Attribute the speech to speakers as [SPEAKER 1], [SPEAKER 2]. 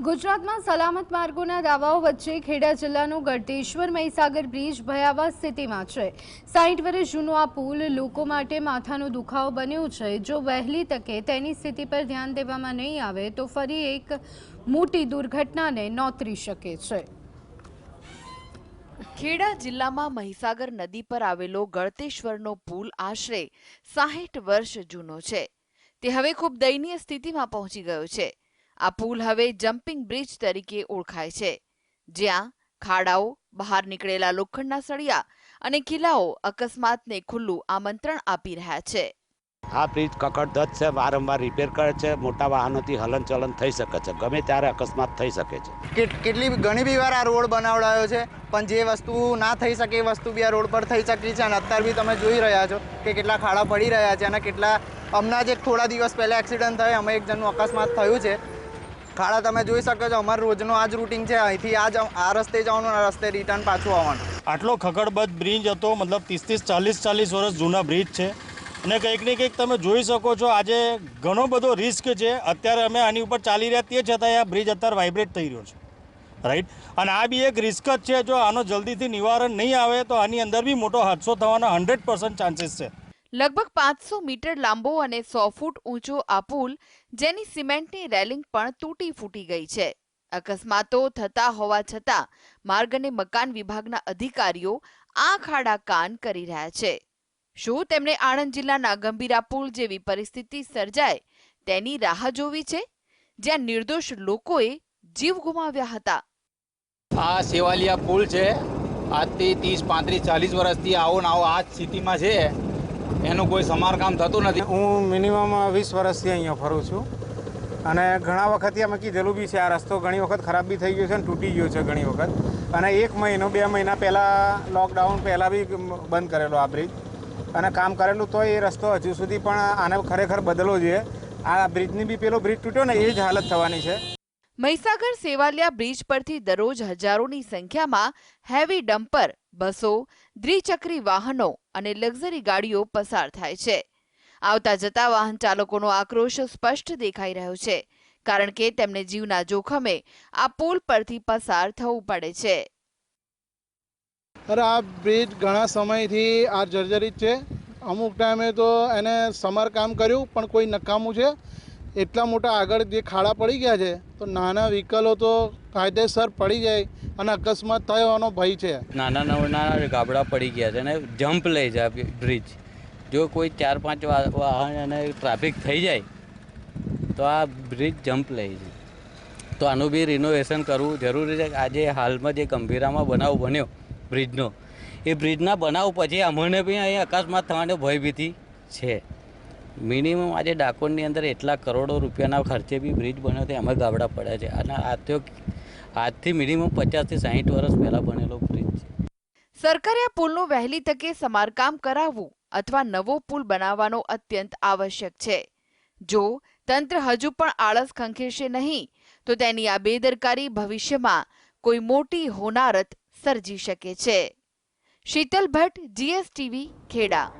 [SPEAKER 1] ગુજરાતમાં સલામત માર્ગોના દાવાઓ વચ્ચે ખેડા જિલ્લાનું ગળતેશ્વર મહીસાગર બ્રિજ ભયાવહ સ્થિતિમાં છે. સાઠ વર્ષ જૂનો આ પુલ લોકો માટે માથાનો દુખાવો બન્યો છે. જો વહેલી તકે તેની સ્થિતિ પર ધ્યાન દેવામાં નહીં આવે, તો ફરી એક મોટી દુર્ઘટનાને નોતરી શકે છે.
[SPEAKER 2] ખેડા જિલ્લામાં મહીસાગર નદી પર આવેલો ગળતેશ્વરનો પુલ આશરે સાહીઠ વર્ષ જૂનો છે. તે હવે ખૂબ દયનીય સ્થિતિમાં પહોંચી ગયો છે. આ પુલ હવે જમ્પિંગ બ્રિજ તરીકે ઓળખાય છે. જ્યાં ખાડાઓ બહાર નીકળેલા લોખંડના સળિયા અને કિલ્લાઓ અકસ્માતને ખુલ્લું આમંત્રણ આપી રહ્યા છે.
[SPEAKER 3] આ બ્રિજ કકડધજ છે વારંવાર રિપેર કરે છે મોટા વાહનોથી હલનચલન થઈ શકે છે ગમે ત્યારે અકસ્માત થઈ શકે છે.
[SPEAKER 4] કેટ- કેટલી ઘણી બી વાર આ રોડ બનાવડાયો છે પણ જે વસ્તુ ના થઈ શકે એ વસ્તુ બી આ રોડ પર થઈ શકી છે અને અત્યારે બી તમે જોઈ રહ્યા છો કે કેટલા ખાડા પડી રહ્યા છે અને કેટલા હમણાં જ એક થોડા દિવસ પહેલાં એક્સિડન્ટ થયો અમે એક જણનું અકસ્માત થયું છે. ખાડા તમે જોઈ શકો છો, અમારું રોજનું આ જ રૂટિન છે. અહીંથી આ જ આ રસ્તે જવાનું, આ રસ્તે રિટર્ન પાછું આવવાનું.
[SPEAKER 5] આટલો ખગડબદ બ્રિજ હતો, મતલબ ત્રીસ ત્રીસ ચાલીસ ચાલીસ વર્ષ જૂના બ્રિજ છે. અને કંઈક ને કંઈક તમે જોઈ શકો છો, આજે ઘણો બધો રિસ્ક છે. અત્યારે અમે આની ઉપર ચાલી રહ્યા તે છતાં આ બ્રિજ અત્યારે વાઇબ્રેટ થઈ રહ્યો છે. રાઈટ અને આ બી એક રિસ્ક જ છે, જો આનો જલ્દીથી નિવારણ નહીં આવે, તો આની અંદર બી મોટો હાદસો થવાના હંડ્રેડ પર્સન્ટ ચાન્સીસ છે.
[SPEAKER 2] લગભગ પાંચસો મીટર લાંબો અને સો ફૂટ ઊંચો આ પુલ, જેની સિમેન્ટની રેલિંગ પણ તૂટી ફૂટી ગઈ છે. અકસ્માતો થતા હોવા છતાં, માર્ગ અને મકાન વિભાગના અધિકારીઓ આ ખાડા કાન કરી રહ્યા છે. શું તેમણે આણંદ જિલ્લાના ગંભીરા પુલ જેવી પરિસ્થિતિ સર્જાય, તેની રાહ જોવી છે? જ્યાં નિર્દોષ લોકોએ જીવ ગુમાવ્યા હતા.
[SPEAKER 6] આ સેવાલિયા પુલ છે. આજથી ત્રીસ, પાંત્રીસ, ચાલીસ વર્ષથી આવો ને આવો આ સ્થિતિમાં છે. એનું કોઈ સમારકામ થતું નથી.
[SPEAKER 7] હું મિનિમમ વીસ વર્ષથી અહીંયા ફરું છું. અને ઘણા વખતથી અમે કીધેલું બી છે આ રસ્તો ઘણી વખત ખરાબ બી થઈ ગયો છે અને તૂટી ગયો છે ઘણી વખત. અને એક મહિનો બે મહિના પહેલાં લોકડાઉન પહેલાં બી બંધ કરેલો આ બ્રિજ અને કામ કરેલું તો એ રસ્તો હજુ સુધી પણ આને ખરેખર બદલવો જોઈએ આ બ્રિજની બી પેલો બ્રિજ તૂટ્યો ને એ જ હાલત થવાની છે.
[SPEAKER 2] મહીસાગર સેવાલિયા બ્રિજ પરથી દરરોજ હજારોની સંખ્યામાં હેવી ડમ્પર બસો દ્વિચક્રી વાહનો અને લક્ઝરી ગાડીઓ પસાર થાય છે. આવતા જતા વાહન ચાલકોનો આક્રોશ સ્પષ્ટ દેખાઈ રહ્યો છે, કારણ કે તેમને જીવના જોખમે આ પુલ પરથી પસાર થવું પડે છે.
[SPEAKER 8] અરે, આ બ્રિજ ઘણા સમયથી આ જર્જરિત છે. અમુક ટાઈમે તો એને સમારકામ કર્યું, પણ કોઈ નકામું છે. એટલા મોટા આગળ જે ખાડા પડી ગયા છે, તો નાના વ્હીકલો તો કાયદેસર પડી જાય અને અકસ્માત થયોનો ભય છે.
[SPEAKER 9] નાના નાના ગાબડા પડી ગયા છે અને જમ્પ લઈ જાય બ્રિજ. જો કોઈ ચાર પાંચ વાહન અને ટ્રાફિક થઈ જાય, તો આ બ્રિજ જમ્પ લઈ જાય તો આનું બી રિનોવેશન કરવું જરૂરી છે. આજે હાલમાં જે ગંભીરામાં બનાવ બન્યો બ્રિજનો, એ બ્રિજના બનાવ પછી અમને બી અહીં અકસ્માત થવાનો ભયભીતિ છે. મિનિમમ આજે ડાકોરની અંદર એટલા કરોડો રૂપિયાના ખર્ચે બી બ્રિજ બન્યો તે એમાં ગાબડા પડ્યા છે. અને આ તો આજથી મિનિમમ પચાસથી સાહીઠ વર્ષ પહેલાં બનેલો બ્રિજ છે.
[SPEAKER 2] સરકારે આ પુલનું વહેલી તકે સમારકામ કરાવવું અથવા નવો પુલ બનાવવાનો અત્યંત આવશ્યક છે. જો તંત્ર હજુ પણ આળસ ખંખેરશે નહીં, તો તેની આ બેદરકારી ભવિષ્યમાં કોઈ મોટી હોનારત સર્જી શકે છે. શીતલ ભટ્ટ, જીએસટીવી, ખેડા.